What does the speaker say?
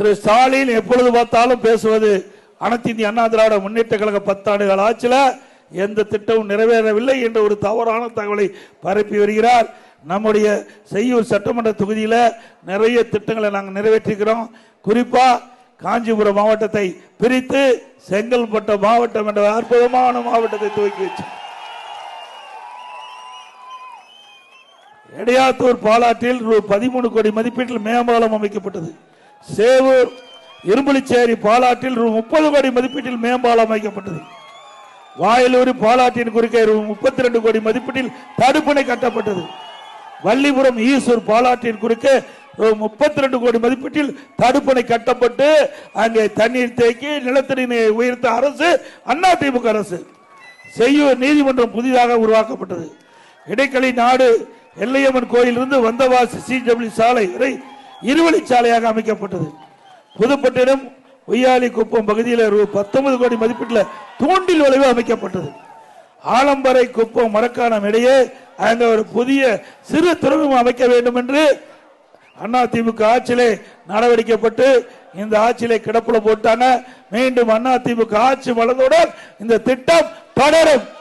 திரு ஸ்டாலின் எப்பொழுது பார்த்தாலும் பேசுவது அனைத்து இந்திய அண்ணா திராவிட முன்னேற்ற கழக பத்தாண்டுகள் ஆட்சியில் எந்த திட்டமும் நிறைவேறவில்லை என்ற ஒரு தவறான தகவலை பரப்பி வருகிறார். நம்முடைய செய்யூர் சட்டமன்ற தொகுதியில் நிறைய திட்டங்களை நாங்கள் நிறைவேற்றிக்கிறோம் குறிப்பாக காஞ்சிபுரம் மாவட்டத்தை பிரித்து செங்கல்பட்டு மாவட்டம் என்ற அற்புதமான மாவட்டத்தை துவக்கி வச்சோம். எடையாத்தூர் பாலாற்றில் ரூ பதிமூணு கோடி மதிப்பீட்டில் மேம்பாலம் அமைக்கப்பட்டது. சேவூர் இரும்புலிச்சேரி பாலாற்றில் ரூ முப்பது கோடி மதிப்பீட்டில் மேம்பாலம் அமைக்கப்பட்டது. வாயலூர் பாலாற்றின் குறுக்கே ரூ முப்பத்தி ரெண்டு கோடி மதிப்பீட்டில் தடுப்பணை கட்டப்பட்டது. வள்ளிபுரம் ஈசூர் பாலாற்றின் குறுக்கே ரூ முப்பத்தி ரெண்டு கோடி மதிப்பீட்டில் தடுப்பணை கட்டப்பட்டு அங்கே தண்ணீர் தேக்கி நிலத்தடி நீரை உயர்த்த அரசு அதிமுக அரசு. செய்யூர் நீதிமன்றம் புதிதாக உருவாக்கப்பட்டது. இடைக்களி நாடு எல்லையம்மன் கோயிலிருந்து வந்தவாசி சி டபிள்யூ சாலை வரை இருவழிச்சாலையாக அமைக்கப்பட்டது. புதுப்பட்டினம் ஒய்யாலி குப்பம் பகுதியில் ரூ பத்தொன்பது கோடி மதிப்பீட்டில் தூண்டில் வளைவு அமைக்கப்பட்டது. ஆலம்பரை குப்பம் மரக்காணம் இடையே அந்த ஒரு புதிய சிறு துறைமுகம் அமைக்க வேண்டும் என்று அண்ணா திமுக ஆட்சியிலே நடவடிக்கைப்பட்டு இந்த ஆட்சியிலே கிடப்புல போட்டாங்க. மீண்டும் அண்ணா திமுக ஆட்சி வளர்ந்தவுடன் இந்த திட்டம் தொடரும்